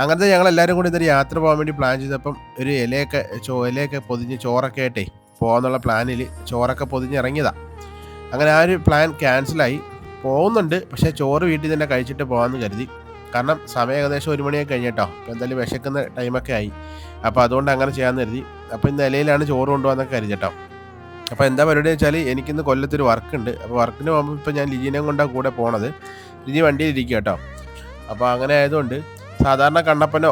അങ്ങനത്തെ ഞങ്ങൾ എല്ലാവരും കൂടി ഇന്നൊരു യാത്ര പോകാൻ വേണ്ടി പ്ലാൻ ചെയ്തപ്പം ഒരു ഇലയൊക്കെ ചോ ഇലയൊക്കെ പൊതിഞ്ഞ് ചോറൊക്കെ ആയിട്ടേ പോകാന്നുള്ള പ്ലാനിൽ ചോറൊക്കെ പൊതിഞ്ഞ് ഇറങ്ങിയതാ അങ്ങനെ ആ ഒരു പ്ലാൻ ക്യാൻസലായി പോകുന്നുണ്ട് പക്ഷേ ചോറ് വീട്ടിൽ തന്നെ കഴിച്ചിട്ട് പോകാമെന്ന് കരുതി. കാരണം സമയം ഏകദേശം ഒരു മണിയൊക്കെ കഴിഞ്ഞിട്ടോ അപ്പോൾ എന്തായാലും വിശക്കുന്ന ടൈമൊക്കെ ആയി. അപ്പോൾ അതുകൊണ്ട് അങ്ങനെ ചെയ്യാമെന്ന് കരുതി. അപ്പോൾ ഇന്ന് ഇലയിലാണ് ചോറ് കൊണ്ടുപോകാന്നൊക്കെ കരുതിട്ടോ. അപ്പോൾ എന്താ പരിപാടി വെച്ചാൽ എനിക്കിന്ന് കൊല്ലത്തൊരു വർക്ക് ഉണ്ട്. അപ്പോൾ വർക്കിന് പോകുമ്പോൾ ഇപ്പോൾ ഞാൻ ലിജീനെ കൊണ്ടാണ് കൂടെ പോണത്. ലിജി വണ്ടിയിൽ ഇരിക്കുക കേട്ടോ. അപ്പോൾ അങ്ങനെ ആയതുകൊണ്ട് സാധാരണ കണ്ണപ്പനോ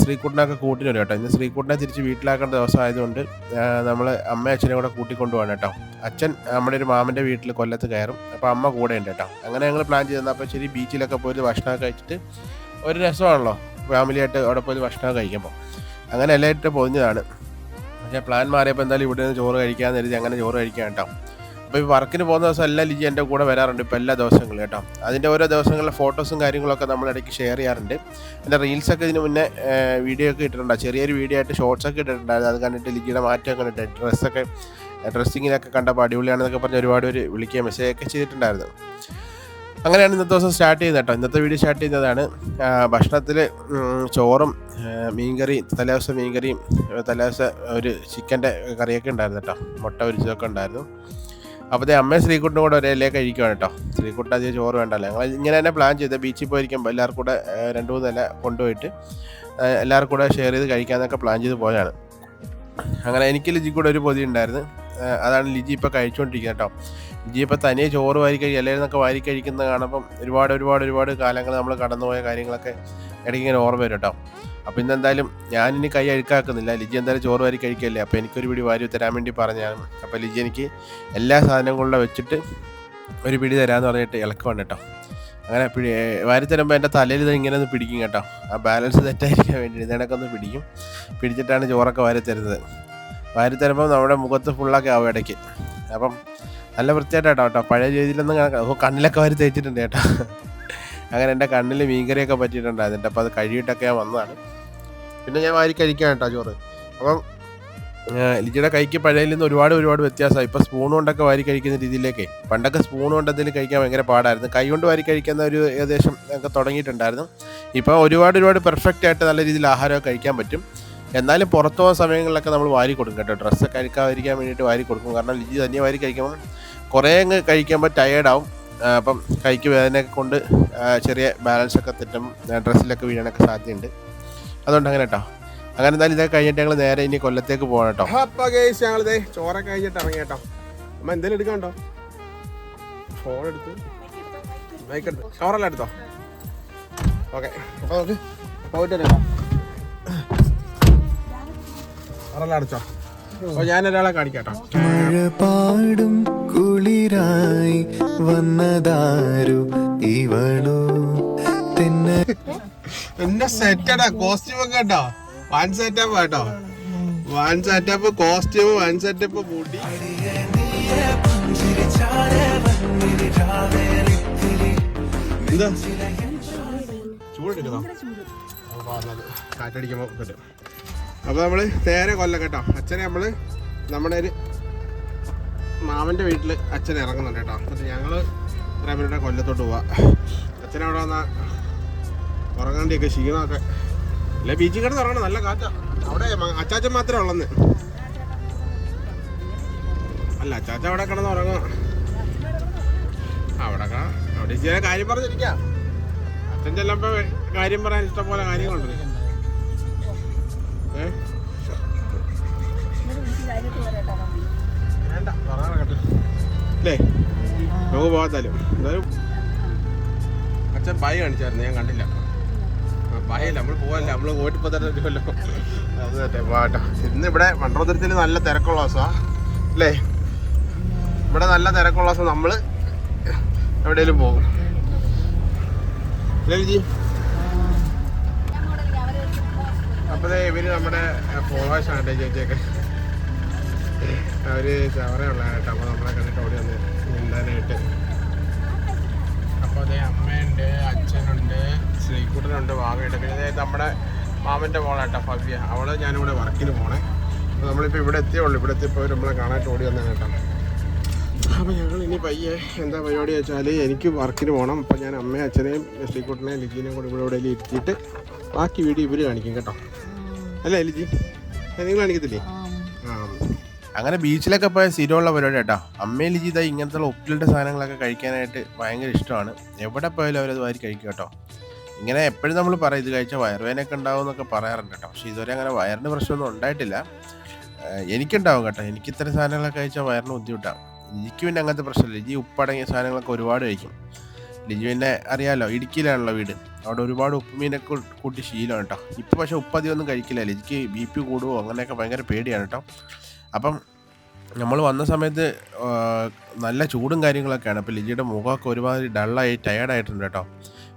ശ്രീകുട്ടനൊക്കെ കൂട്ടിന് വരും കേട്ടോ. ഇന്ന് ശ്രീകുട്ടനെ തിരിച്ച് വീട്ടിലാക്കേണ്ട ദിവസം ആയതുകൊണ്ട് നമ്മൾ അമ്മ അച്ഛനെ കൂടെ കൂട്ടിക്കൊണ്ടു പോകണം കേട്ടോ. അച്ഛൻ നമ്മുടെ ഒരു മാമന്റെ വീട്ടിൽ കൊല്ലത്ത് കയറും. അപ്പോൾ അമ്മ കൂടെ ഉണ്ട് കേട്ടോ. അങ്ങനെ ഞങ്ങൾ പ്ലാൻ ചെയ്തു അപ്പോൾ ശരി ബീച്ചിലൊക്കെ പോയിട്ട് ഭക്ഷണമൊക്കെ കഴിച്ചിട്ട് ഒരു രസമാണല്ലോ ഫാമിലിയായിട്ട് അവിടെ പോയി ഭക്ഷണമൊക്കെ കഴിക്കുമ്പോൾ അങ്ങനെ എല്ലായിട്ട് പൊതിഞ്ഞതാണ്. പക്ഷേ പ്ലാൻ മാറിയപ്പോൾ എന്തായാലും ഇവിടെ നിന്ന് ചോറ് കഴിക്കാമെന്ന് കരുതി അങ്ങനെ ചോറ് കഴിക്കാം കേട്ടോ. അപ്പോൾ ഈ വർക്കിന് പോകുന്ന ദിവസം എല്ലാം ലിജി എന്റെ കൂടെ വരാറുണ്ട് ഇപ്പോൾ എല്ലാ ദിവസങ്ങളും കേട്ടോ. അതിന്റെ ഓരോ ദിവസങ്ങളിലെ ഫോട്ടോസും കാര്യങ്ങളൊക്കെ നമ്മൾ ഇടയ്ക്ക് ഷെയർ ചെയ്യാറുണ്ട്. എന്റെ റീൽസൊക്കെ ഇതിന് മുന്നേ വീഡിയോ ഒക്കെ ഇട്ടിട്ടുണ്ട്. ചെറിയൊരു വീഡിയോ ആയിട്ട് ഷോർട്സ് ഒക്കെ ഇട്ടിട്ടുണ്ടായിരുന്നു. അത് കണ്ടിട്ട് ലിജിയുടെ മാറ്റം കണ്ടിട്ട് ഡ്രസ്സൊക്കെ ഡ്രസ്സിങ്ങിനൊക്കെ കണ്ടപ്പോൾ അടിപൊളിയാണെന്നൊക്കെ പറഞ്ഞ് ഒരുപാട് പേര് വിളിക്കുക മെസ്സേജ് ഒക്കെ ചെയ്തിട്ടുണ്ടായിരുന്നു. അങ്ങനെയാണ് ഇന്നത്തെ ദിവസം സ്റ്റാർട്ട് ചെയ്യുന്നത് കേട്ടോ. ഇന്നത്തെ വീഡിയോ സ്റ്റാർട്ട് ചെയ്യുന്നതാണ് ഭക്ഷണത്തിൽ ചോറും മീൻകറി തലേദിവസം മീൻകറിയും തലേദിവസം ഒരു ചിക്കന്റെ കറിയൊക്കെ ഉണ്ടായിരുന്നു കേട്ടോ. മുട്ട പൊരിച്ചതൊക്കെ ഉണ്ടായിരുന്നു. അപ്പോൾ ദേ അമ്മയും ശ്രീകുട്ടിനും കൂടെ ഒരേ കഴിക്കുവാണ് കേട്ടോ. ശ്രീകുട്ടൻ അധികം ചോറ് വേണ്ടല്ലോ. ഞങ്ങൾ ഇങ്ങനെ തന്നെ പ്ലാൻ ചെയ്ത് ബീച്ചിൽ പോയിരിക്കുമ്പോൾ എല്ലാവർക്കും കൂടെ രണ്ടു മൂന്ന് ഇല കൊണ്ടുപോയിട്ട് എല്ലാവർക്കും കൂടെ ഷെയർ ചെയ്ത് കഴിക്കാമെന്നൊക്കെ പ്ലാൻ ചെയ്ത് പോയതാണ്. അങ്ങനെ എനിക്ക് ലിജി കൂടെ ഒരു പൊതി ഉണ്ടായിരുന്നു. അതാണ് ലിജി ഇപ്പോൾ കഴിച്ചുകൊണ്ടിരിക്കുന്നത് കേട്ടോ. ലിജി ഇപ്പോൾ തനിയെ ചോറ് വാരി കഴിക്കുക എന്നൊക്കെ വാരി കഴിക്കുന്നത് കാണുമ്പം ഒരുപാട് ഒരുപാട് ഒരുപാട് കാലങ്ങൾ നമ്മൾ കടന്നുപോയ കാര്യങ്ങളൊക്കെ ഇടയ്ക്ക് ഇങ്ങനെ ഓർമ്മ വരും കേട്ടോ. അപ്പോൾ ഇന്ന് എന്തായാലും ഞാനിനി കൈ അഴുക്കാക്കുന്നില്ല. ലിജി എന്തായാലും ചോറ് വാരി കഴിക്കല്ലേ? അപ്പോൾ എനിക്കൊരു പിടി വാരി തരാൻ വേണ്ടി പറഞ്ഞാണ് അപ്പോൾ ലിജി എനിക്ക് എല്ലാ സാധനങ്ങളും വെച്ചിട്ട് ഒരു പിടി തരാമെന്ന് പറഞ്ഞിട്ട് ഇളക്കുവാണ് കേട്ടോ. അങ്ങനെ പിടി വാരി തരുമ്പോൾ എന്റെ തലയിൽ ഇത് ഇങ്ങനെ ഒന്ന് പിടിക്കും കേട്ടോ. ആ ബാലൻസ് തെറ്റായിരിക്കാൻ വേണ്ടി ഇതിനൊക്കെ ഒന്ന് പിടിക്കും. പിടിച്ചിട്ടാണ് ചോറൊക്കെ വാരി തരുന്നത്. വാരി തരുമ്പോൾ നമ്മുടെ മുഖത്ത് ഫുള്ളൊക്കെ ആവും ഇടയ്ക്ക്. അപ്പം നല്ല വൃത്തിയായിട്ടാട്ടോ കേട്ടോ. പഴയ രീതിയിലൊന്നും ഓ കണ്ണിലൊക്കെ വാരി തേച്ചിട്ടുണ്ട് കേട്ടോ. അങ്ങനെ എന്റെ കണ്ണിൽ മീൻകറിയൊക്കെ പറ്റിയിട്ടുണ്ടായിരുന്നു. അപ്പോൾ അത് കഴുകിയിട്ടൊക്കെ ഞാൻ വന്നതാണ്. പിന്നെ ഞാൻ വാരി കഴിക്കാൻ കേട്ടോ ചോറ്. അപ്പം ലിജിയുടെ കൈക്ക് പഴയതിൽ നിന്ന് ഒരുപാട് ഒരുപാട് വ്യത്യാസമായി. ഇപ്പം സ്പൂൺ കൊണ്ടൊക്കെ വാരി കഴിക്കുന്ന രീതിയിലേക്ക്. പണ്ടൊക്കെ സ്പൂൺ കൊണ്ട് എന്തെങ്കിലും കഴിക്കാൻ ഭയങ്കര പാടായിരുന്നു. കൈ കൊണ്ട് വാരി കഴിക്കുന്ന ഒരു ഏകദേശം ഒക്കെ തുടങ്ങിയിട്ടുണ്ടായിരുന്നു. ഇപ്പോൾ ഒരുപാട് ഒരുപാട് പെർഫെക്റ്റ് ആയിട്ട് നല്ല രീതിയിൽ ആഹാരമൊക്കെ കഴിക്കാൻ പറ്റും. എന്നാലും പുറത്തു പോകുന്ന സമയങ്ങളിലൊക്കെ നമ്മൾ വാരി കൊടുക്കും കേട്ടോ. ഡ്രസ്സൊക്കെ കഴിക്കാതിരിക്കാൻ വേണ്ടിയിട്ട് വാരി കൊടുക്കും. കാരണം ലിജി തന്നെ വാരി കഴിക്കുമ്പോൾ കുറേ അങ്ങ് കഴിക്കുമ്പോൾ ടയേർഡാവും അപ്പം കൈക്ക് വേദനയൊക്കെ കൊണ്ട് ചെറിയ ബാലൻസൊക്കെ തെറ്റും ഡ്രസ്സിലൊക്കെ വീഴാനൊക്കെ സാധ്യതയുണ്ട്. അതുകൊണ്ട് അങ്ങനെ കേട്ടോ അങ്ങനെ എന്തായാലും ഇതൊക്കെ കഴിഞ്ഞിട്ട് ഞങ്ങൾ നേരെ ഇനി കൊല്ലത്തേക്ക് പോകണം കേട്ടോ അപ്പൊ കേസ് ഞങ്ങളിതേ ചോറ കഴിഞ്ഞിട്ട് ഇറങ്ങി കേട്ടോ അമ്മ എന്തെങ്കിലും എടുക്കണ്ടോ ഫോൺ എടുത്ത്. ബൈക്ക് എടുത്ത്. ചോറെല്ലാം എടുത്തോ? ഓക്കെ അപ്പൊ നോക്ക് പോയിട്ട് ചോറെല്ലാം അടിച്ചോ അപ്പൊ ഞാൻ ഒരാളെ കാണിക്കാട്ടോ. പാടും കുളിരായി വന്നതാരു ഇവളോ? തെന്ന എന്റെ സെറ്റടാ കോസ്റ്റ്യൂം ഒക്കെ കേട്ടോ വൺ സെറ്റപ്പ് കേട്ടോ one setup costume one setup കൂട്ടി അപ്പൊ വന്നത്. കാറ്റടിക്കുമ്പോ കിട്ടും. അപ്പോൾ നമ്മൾ നേരെ കൊല്ലം കേട്ടോ. അച്ഛനെ നമ്മൾ നമ്മുടെ ഒരു മാമന്റെ വീട്ടിൽ അച്ഛൻ ഇറങ്ങുന്നുണ്ട് കേട്ടോ. എന്നിട്ട് ഞങ്ങൾ ഇത്രയും പേരുടെ കൊല്ലത്തോട്ട് പോവാ. അച്ഛനവിടെ വന്നാ ഉറങ്ങാണ്ടിയൊക്കെ ക്ഷീണമൊക്കെ. അല്ല ബീച്ചിൽ കിടന്ന് ഉറങ്ങണം നല്ല കാറ്റാ. അവിടെ അച്ചാച്ചൻ മാത്രമേ ഉള്ളന്ന്. അല്ല അച്ചാച്ച അവിടെ കിടന്ന് ഉറങ്ങാം അവിടെ അവിടെ ചെയ്യാൻ കാര്യം പറഞ്ഞിരിക്കാം. അച്ഛൻ ചെല്ലുമ്പോ കാര്യം പറയാൻ ഇഷ്ടം പോലെ കാര്യങ്ങളുണ്ട്. ഏ? അല്ലേ നമുക്ക് പോകാത്താലും എന്തായാലും അച്ഛൻ പായ കാണിച്ചായിരുന്നു ഞാൻ കണ്ടില്ല. പായല്ല? നമ്മൾ ഇവിടെ മണ്ഡലത്തിൽ നല്ല തിരക്കുള്ള ദിവസമാണ് അല്ലേ? ഇവിടെ നല്ല തിരക്കുള്ള ദിവസം നമ്മൾ എവിടെയെങ്കിലും പോകും. അപ്പോൾ ദേ ഇവർ നമ്മുടെ ഫോളോവേഴ്സ് ആണ് ചേച്ചിയൊക്കെ. അവർ ചവറയുള്ള കേട്ടോ. അപ്പോൾ നമ്മളെ കണ്ടിട്ട് ഓടി വന്ന് നീന്താനായിട്ട് അപ്പോൾ അതെ അമ്മയുണ്ട് അച്ഛനുണ്ട് ശ്രീകുട്ടനുണ്ട് ഭാവിയുണ്ട് പിന്നെ നമ്മുടെ മാമന്റെ മോളാട്ടോ ഭവ്യ അവൾ ഞാനിവിടെ വർക്കിന് പോണേ. അപ്പോൾ നമ്മളിപ്പോൾ ഇവിടെ എത്തിയേ ഉള്ളൂ. ഇവിടെ എത്തിയപ്പോൾ നമ്മളെ കാണാനായിട്ട് ഓടി വന്നതാണ് കേട്ടോ. അപ്പോൾ ഞങ്ങൾ ഇനി പയ്യെ എന്താ പരിപാടി വെച്ചാൽ എനിക്ക് വർക്കിന് പോകണം അപ്പോൾ ഞാൻ അമ്മയും അച്ഛനെയും ശ്രീകുട്ടനെയും ലിജീനെയും കൂടെ ഇവിടെ ഇവിടെ ഇരുത്തിയിട്ട് ബാക്കി വീഡിയോ ഇവർ കാണിക്കും കേട്ടോ. അല്ലേ ലിജി? നിങ്ങൾ കാണിക്കത്തില്ലേ? ആ. അങ്ങനെ ബീച്ചിലൊക്കെ പോയ സ്ഥിരമുള്ള പരിപാടി കേട്ടോ. അമ്മയും ലിജിത ഇങ്ങനത്തെ ഉപ്പിലിട്ട സാധനങ്ങളൊക്കെ കഴിക്കാനായിട്ട് ഭയങ്കര ഇഷ്ടമാണ്. എവിടെ പോയാലും അവരത് വാരി കഴിക്കും കേട്ടോ. ഇങ്ങനെ എപ്പോഴും നമ്മൾ പറയും ഇത് കഴിച്ചാൽ വയറുവേനൊക്കെ ഉണ്ടാവും എന്നൊക്കെ പറയാറുണ്ട് കേട്ടോ. പക്ഷേ ഇതുവരെ അങ്ങനെ വയറിന് പ്രശ്നമൊന്നും ഉണ്ടായിട്ടില്ല. എനിക്കുണ്ടാവും കേട്ടോ. എനിക്ക് ഇത്തരം സാധനങ്ങളൊക്കെ കഴിച്ചാൽ വയറിന് ബുദ്ധിമുട്ടാണ് ലിജിക്ക് പിന്നെ അങ്ങനത്തെ പ്രശ്നമില്ല. ലിജി ഉപ്പടങ്ങിയ സാധനങ്ങളൊക്കെ ഒരുപാട് കഴിക്കും. ലിജി പിന്നെ അറിയാമല്ലോ ഇടുക്കിയിലാണല്ലോ വീട്. അവിടെ ഒരുപാട് ഉപ്പുമീനൊക്കെ കൂട്ടി ശീലമാണ് കേട്ടോ. ഇപ്പോൾ പക്ഷേ ഉപ്പതിയൊന്നും കഴിക്കില്ല. ലിജിക്ക് ബി പി കൂടുമോ അങ്ങനെയൊക്കെ ഭയങ്കര പേടിയാണ് കേട്ടോ. അപ്പം നമ്മൾ വന്ന സമയത്ത് നല്ല ചൂടും കാര്യങ്ങളൊക്കെയാണ്. അപ്പോൾ ലിജിയുടെ മുഖമൊക്കെ ഒരുമാതിരി ഡള്ളായി ടയേർഡായിട്ടുണ്ട് കേട്ടോ.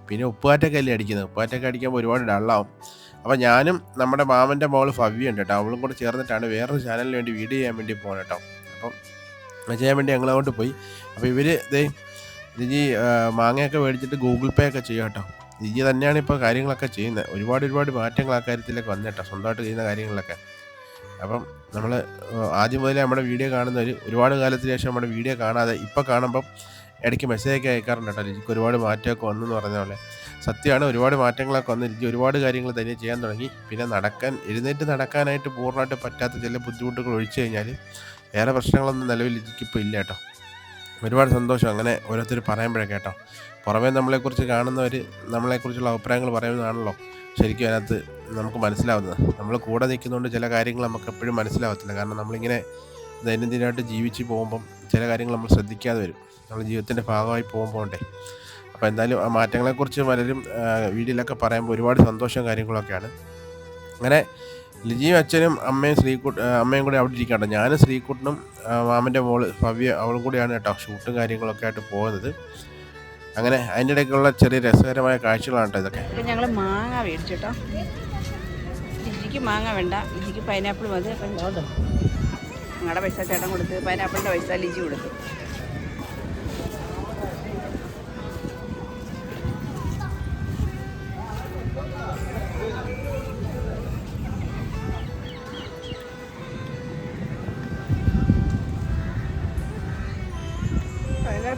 പിന്നെ ഉപ്പുകാറ്റൊക്കെ അല്ലേ അടിക്കുന്നത്? ഉപ്പുകാറ്റൊക്കെ അടിക്കുമ്പോൾ ഒരുപാട് ഡള്ളാവും. അപ്പോൾ ഞാനും നമ്മുടെ മാമന്റെ മോൾ ഫവ്യുണ്ട് കേട്ടോ. അവളും കൂടെ ചേർന്നിട്ടാണ് വേറൊരു ചാനലിന് വേണ്ടി വീഡിയോ ചെയ്യാൻ വേണ്ടി പോകണം കേട്ടോ. അപ്പം ചെയ്യാൻ വേണ്ടി ഞങ്ങൾ അങ്ങോട്ട് പോയി. അപ്പോൾ ഇവർ ഇതേ ജിജി മാങ്ങയൊക്കെ മേടിച്ചിട്ട് ഗൂഗിൾ പേ ഒക്കെ ചെയ്യാം കേട്ടോ. ജിജി തന്നെയാണ് ഇപ്പോൾ കാര്യങ്ങളൊക്കെ ചെയ്യുന്നത് ഒരുപാട് ഒരുപാട് മാറ്റങ്ങൾ ആ കാര്യത്തിലൊക്കെ വന്നു കേട്ടോ. സ്വന്തമായിട്ട് ചെയ്യുന്ന കാര്യങ്ങളിലൊക്കെ അപ്പം നമ്മൾ ആദ്യം മുതലേ നമ്മുടെ വീഡിയോ കാണുന്നവർ ഒരുപാട് കാലത്തിന് ശേഷം നമ്മുടെ വീഡിയോ കാണാതെ ഇപ്പോൾ കാണുമ്പം ഇടയ്ക്ക് മെസ്സേജൊക്കെ അയക്കാറുണ്ട് കേട്ടോ. ലിജിക്ക് ഒരുപാട് മാറ്റമൊക്കെ വന്നു എന്ന് പറഞ്ഞ പോലെ. സത്യമാണ് ഒരുപാട് മാറ്റങ്ങളൊക്കെ വന്ന്. ലിജി ഒരുപാട് കാര്യങ്ങൾ തന്നെ ചെയ്യാൻ തുടങ്ങി. പിന്നെ നടക്കാൻ എഴുന്നേറ്റ് നടക്കാനായിട്ട് പൂർണമായിട്ട് പറ്റാത്ത ചില ബുദ്ധിമുട്ടുകൾ ഒഴിച്ചു കഴിഞ്ഞാൽ വേറെ പ്രശ്നങ്ങളൊന്നും നിലവിൽ ലിജിക്ക് ഇപ്പോൾ ഇല്ല കേട്ടോ. ഒരുപാട് സന്തോഷം അങ്ങനെ ഓരോരുത്തർ പറയുമ്പോഴൊക്കെ കേട്ടോ. പുറമേ നമ്മളെക്കുറിച്ച് കാണുന്നവർ നമ്മളെക്കുറിച്ചുള്ള അഭിപ്രായങ്ങൾ പറയുന്നതാണല്ലോ ശരിക്കും അതിനകത്ത് നമുക്ക് മനസ്സിലാവുന്നത്. നമ്മൾ കൂടെ നിൽക്കുന്നതുകൊണ്ട് ചില കാര്യങ്ങൾ നമുക്ക് എപ്പോഴും മനസ്സിലാവത്തില്ല. കാരണം നമ്മളിങ്ങനെ ദൈനംദിനമായിട്ട് ജീവിച്ച് പോകുമ്പം ചില കാര്യങ്ങൾ നമ്മൾ ശ്രദ്ധിക്കാതെ വരും. നമ്മൾ ജീവിതത്തിന്റെ ഭാഗമായി പോകുമ്പോണ്ടേ അപ്പോൾ എന്തായാലും ആ മാറ്റങ്ങളെക്കുറിച്ച് പലരും വീട്ടിലൊക്കെ പറയുമ്പോൾ ഒരുപാട് സന്തോഷവും കാര്യങ്ങളൊക്കെയാണ്. അങ്ങനെ ലിജിയും അച്ഛനും അമ്മയും ശ്രീകുട്ട് അമ്മയും കൂടി അവിടെ ഇരിക്കാണ്ട് ഞാനും ശ്രീകുട്ടനും മാമന്റെ മോൾ ഭവ്യ അവളും കൂടിയാണ് കേട്ടോ ഷൂട്ടും കാര്യങ്ങളൊക്കെ ആയിട്ട് പോകുന്നത്. അങ്ങനെ അതിന്റെ ഇടയ്ക്കുള്ള ചെറിയ രസകരമായ കാഴ്ചകളാണ് കേട്ടോ ഇതൊക്കെ. ഇപ്പം ഞങ്ങൾ മാങ്ങ മേടിച്ചു കേട്ടോ. ലിജിക്ക് മാങ്ങ വേണ്ട ലിജിക്ക് പൈനാപ്പിൾ മതി അപ്പം ഞങ്ങളുടെ പൈസ ചേട്ടൻ കൊടുത്ത് പൈനാപ്പിളിന്റെ പൈസ ലിജി കൊടുത്തു.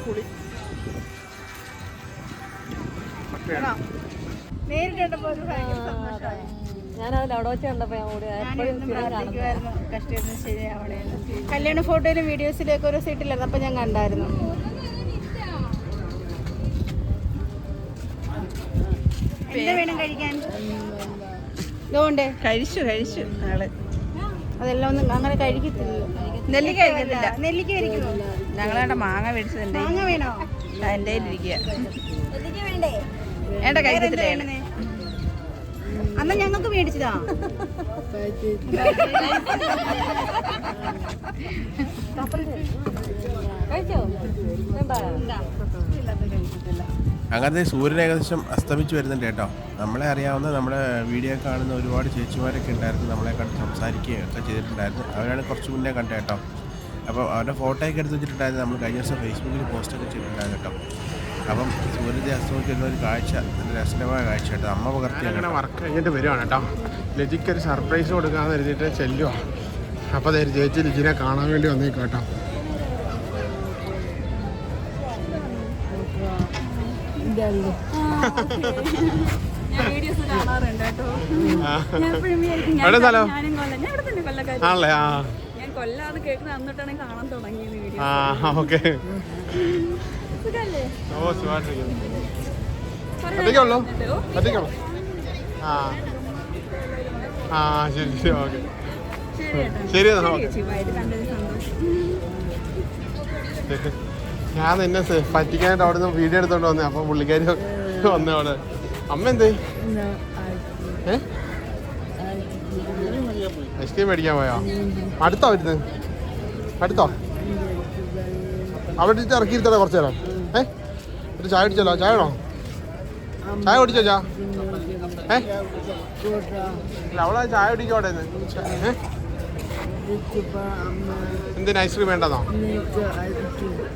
പുളി? കണ്ടപ്പോൾ ഒരു ഭയങ്കര ഞാനതിൽ അവിടെ വെച്ച് കണ്ടപ്പോ ഞാൻ ഓടി കല്യാണ ഫോട്ടോയിലും വീഡിയോസിലൊക്കെ ഒരു സീറ്റിലായിരുന്നു അപ്പം ഞാൻ കണ്ടായിരുന്നു. വേണം കഴിക്കാൻ? ഇതുകൊണ്ട് കഴിച്ചു കഴിച്ചു ആൾ അതെല്ലാം ഒന്നും അങ്ങനെ കഴിക്കത്തില്ല. നെല്ലിക്ക കഴിക്കത്തില്ല. നെല്ലിക്ക കഴിക്കുമോ ഞങ്ങളവിടെ മാങ്ങ മേടിച്ചതുണ്ട്. മാങ്ങ വേണോ? എന്റെ ഇരിക്കുക വേണ്ട? കഴിക്കത്തില്ല അന്ന് ഞങ്ങൾക്ക് മേടിച്ചതാ. അങ്ങനത്തെ സൂര്യൻ ഏകദേശം അസ്തമിച്ച് വരുന്നുണ്ട് കേട്ടോ. നമ്മളെ അറിയാവുന്ന നമ്മുടെ വീഡിയോ കാണുന്ന ഒരുപാട് ചേച്ചിമാരൊക്കെ ഉണ്ടായിരുന്നു. നമ്മളെ കണ്ട് സംസാരിക്കുകയും ഒക്കെ ചെയ്തിട്ടുണ്ടായിരുന്നു. അവരാണ് കുറച്ച് മുന്നേ കണ്ടത് കേട്ടോ. അപ്പോൾ അവരുടെ ഫോട്ടോയൊക്കെ എടുത്ത് വെച്ചിട്ടുണ്ടായിരുന്നു. നമ്മൾ കഴിഞ്ഞ ദിവസം ഫേസ്ബുക്കിൽ പോസ്റ്റൊക്കെ ചെയ്തിട്ടുണ്ടായിരുന്നു കേട്ടോ. അപ്പം സൂര്യന്റെ അസ്തമിക്കുന്ന ഒരു കാഴ്ച നല്ല രസകരമായ കാഴ്ച കേട്ടോ. അമ്മ പകർത്തി അങ്ങനെ വർക്ക് കഴിഞ്ഞിട്ട് വരുവാണ് കേട്ടോ. ലജിക്ക് ഒരു സർപ്രൈസ് കൊടുക്കാന്ന് കരുതിയിട്ട് ചെല്ലുവാ. അപ്പോൾ അതായത് ചേച്ചി ലിജിനെ കാണാൻ വേണ്ടി വന്നേ കേട്ടോ. ആണല്ലേ? ആ. ഞാൻ കൊല്ലാതെ കേൾക്കുന്ന അന്നിട്ടാണ് കാണാൻ തുടങ്ങിയത് വീഡിയോ. ആ ഓക്കെ. സുഖല്ലേ ഓ സുഖമായിട്ടിരിക്കുന്നു. ഒറ്റയ്ക്കുള്ളൂ ഒറ്റയ്ക്കുള്ളൂ ആ. ആ ശരി ശരി ഓക്കെ. ശരി ഞാൻ എന്നെ പറ്റിക്കാനായിട്ട് അവിടെ നിന്ന് വീഡിയോ എടുത്തോണ്ട് വന്നേ അപ്പൊ പുള്ളിക്കാരി വന്നേ അവിടെ. അമ്മ എന്തേ? ഏ? ഐസ്ക്രീം മേടിക്കാൻ പോയോ? അടുത്തോ വരുന്നത് അടുത്തോ? അവിടെ ഇരുത്തടേ കുറച്ച് നേരം. ഏ? ഒരു ചായ അടിച്ചല്ലോ ചായ വേണോ ചായ കുടിച്ചോ ചാ? അവളെ ചായ കുടിക്കോട്ടെ ഏ? എന്തിനാ ഐസ്ക്രീം വേണ്ടതോ?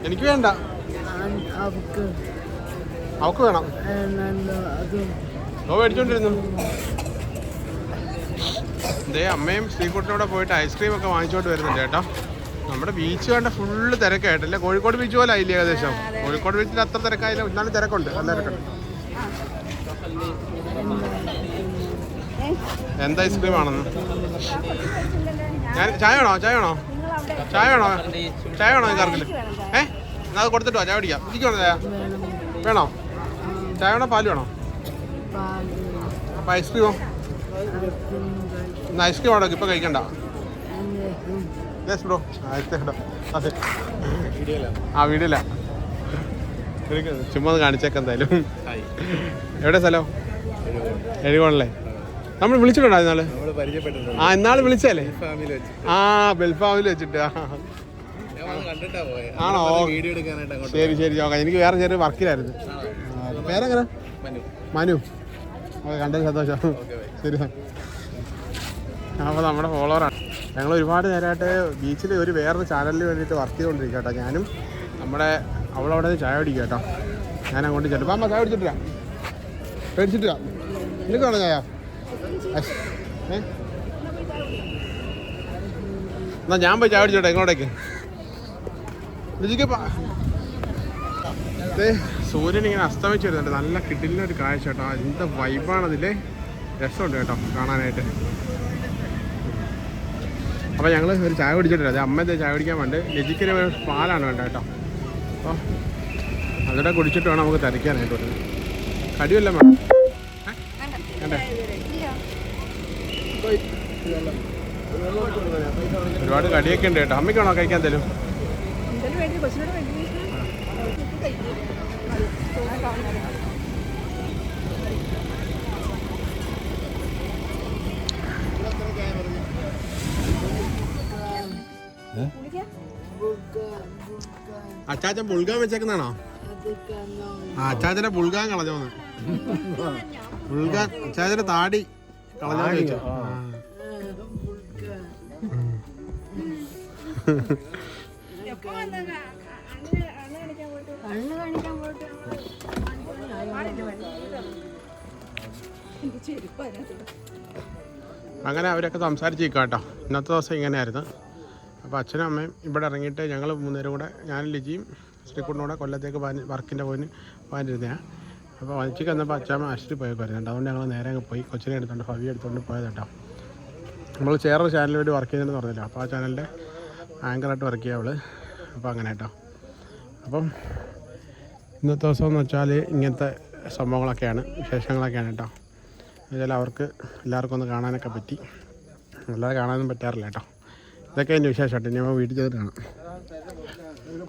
എനിക്ക് വേണ്ട. അവക്ക് വേണം. ഓ മേടിച്ചോണ്ടിരുന്നു. ദേ അമ്മയും ശ്രീകുട്ടനോടെ പോയിട്ട് ഐസ്ക്രീം ഒക്കെ വാങ്ങിച്ചോണ്ട് വരുന്നുണ്ട് കേട്ടോ. നമ്മുടെ ബീച്ച് കണ്ട ഫുള്ള് തിരക്കായിട്ടല്ലേ? കോഴിക്കോട് ബീച്ച് പോലെ ആയില്ലേ ഏകദേശം? കോഴിക്കോട് ബീച്ചിൽ അത്ര തിരക്കായില്ല. എന്നാലും തിരക്കുണ്ട്. നല്ല തിരക്കുണ്ട്. എന്ത് ഐസ്ക്രീം ആണെന്ന്? ഞാൻ ചായ വേണോ ചായ വേണോ ചായ വേണോ ചായ വേണോ കാർക്കിൽ ഏ? എന്നാ അത് കൊടുത്തിട്ട് വാ. ചായ പിടിക്കാം എനിക്ക് വേണോ? ചായ വേണോ ചായ വേണോ? പാൽ. വേണോ അപ്പം ഐസ്ക്രീമോ? ഐസ്ക്രീം വേണോ ഇപ്പം കഴിക്കണ്ട. യെസ് ബ്രോ അതെ. ആ വീഡിയോയില്ല ചുമ്മാ ഒന്ന് കാണിച്ചേക്കാം എന്തായാലും. എവിടെ സ്ഥലം? എഴുകോണല്ലേ നമ്മൾ വിളിച്ചിട്ടുണ്ടോ ഇന്നാൾ ആ ഇന്നാൾ വിളിച്ചല്ലേ ആ ബെൽഫാമിൽ വെച്ചിട്ട്. ആണോ? ശരി ശരി. നോക്കാം എനിക്ക് വേറെ ചെറിയ വർക്കിലായിരുന്നു. പേരെങ്ങനെ? മനു. ഓക്കെ കണ്ടത് സന്തോഷം. ശരി അപ്പോൾ നമ്മുടെ ഫോളോവറാണ്. ഞങ്ങൾ ഒരുപാട് നേരമായിട്ട് ബീച്ചിൽ ഒരു വേറൊരു ചാനലിന് വേണ്ടിയിട്ട് വർക്ക് ചെയ്തുകൊണ്ടിരിക്കുക കേട്ടോ ഞാനും. നമ്മുടെ അവളവിടെ ചായ പിടിക്കുക കേട്ടോ. ഞാൻ അങ്ങോട്ട് ചെല്ലും അമ്മ ചായ പിടിച്ചിട്ടില്ല പേടിച്ചിട്ടില്ല നിനക്ക് വേണോ ചായ? എന്നാ ഞാൻ പോയി ചായ പിടിച്ചോട്ടെ ഇങ്ങോട്ടേക്ക് സൂര്യൻ ഇങ്ങനെ അസ്തമിച്ച് വരുന്നുണ്ട്. നല്ല കിടിലിനൊരു കാഴ്ച കേട്ടോ. എന്താ വൈബാണ് അതിലെ രസമുണ്ട് കേട്ടോ കാണാനായിട്ട്. അപ്പോൾ ഞങ്ങൾ ഒരു ചായ കുടിച്ചിട്ടില്ല അത് അമ്മ ചായ കുടിക്കാൻ വേണ്ട? ലജിക്കിന് പാലാണ് വേണ്ട കേട്ടോ. അപ്പോൾ അതിടെ കുടിച്ചിട്ട് വേണം നമുക്ക് തിരക്കാനായിട്ട് വരുന്നത് കടിയല്ല വേണം? വേണ്ടേ. ഒരുപാട് കടിയൊക്കെ ഉണ്ട് കേട്ടോ. അമ്മയ്ക്കാണോ കഴിക്കാൻ തരും അച്ചാച്ചൻ പുൽകാൻ വെച്ചേക്കുന്നാണോ ആ അച്ചാച്ചന്റെ പുൽകാൻ കളഞ്ഞോന്ന്. പുൽകാൻ അച്ചാച്ചന്റെ താടി കളഞ്ഞോന്ന് വെച്ചു കണ്ണ് കാണിക്കാൻ പോയിട്ട് അങ്ങനെ അവരൊക്കെ സംസാരിച്ചിരിക്കാം കേട്ടോ. ഇന്നത്തെ ദിവസം ഇങ്ങനെയായിരുന്നു. അപ്പോൾ അച്ഛനും അമ്മയും ഇവിടെ ഇറങ്ങിയിട്ട് ഞങ്ങൾ മൂന്നുപേരും കൂടെ ഞാനും ലിജിയും ശ്രീകുണ്ടും കൂടെ കൊല്ലത്തേക്ക് പാൻ വർക്കിന്റെ പോയിന് പോകാനിരുന്നതാണ് അപ്പോൾ വഞ്ചിക്ക് വന്നപ്പോൾ അച്ഛമ്മ പോയി പോയേക്കുമായിരുന്നു അതുകൊണ്ട് ഞങ്ങൾ നേരെ അങ്ങ് പോയി. കൊച്ചിനെ എടുത്തുകൊണ്ട് ഫവി എടുത്തുകൊണ്ട് പോയത് കേട്ടോ നമ്മൾ ചേറൊരു ചാനൽ വേണ്ടി വർക്ക് ചെയ്യുന്നുണ്ടെന്ന് പറഞ്ഞില്ല. അപ്പോൾ ആ ചാനലിന്റെ ആങ്കറായിട്ട് വർക്ക് ചെയ്യുക അവൾ അപ്പോൾ അങ്ങനെ കേട്ടോ. അപ്പം ഇന്നത്തെ ദിവസം എന്ന് വെച്ചാൽ ഇങ്ങനത്തെ സംഭവങ്ങളൊക്കെയാണ് വിശേഷങ്ങളൊക്കെയാണ് കേട്ടോ. എന്നുവെച്ചാൽ അവർക്ക് എല്ലാവർക്കും ഒന്ന് കാണാനൊക്കെ പറ്റി. അല്ലാതെ കാണാനൊന്നും പറ്റാറില്ല കേട്ടോ. ഇതൊക്കെ എന്റെ വിശേഷമായിട്ട് നമ്മൾ വീട്ടിൽ ചെന്നിട്ട് കാണാം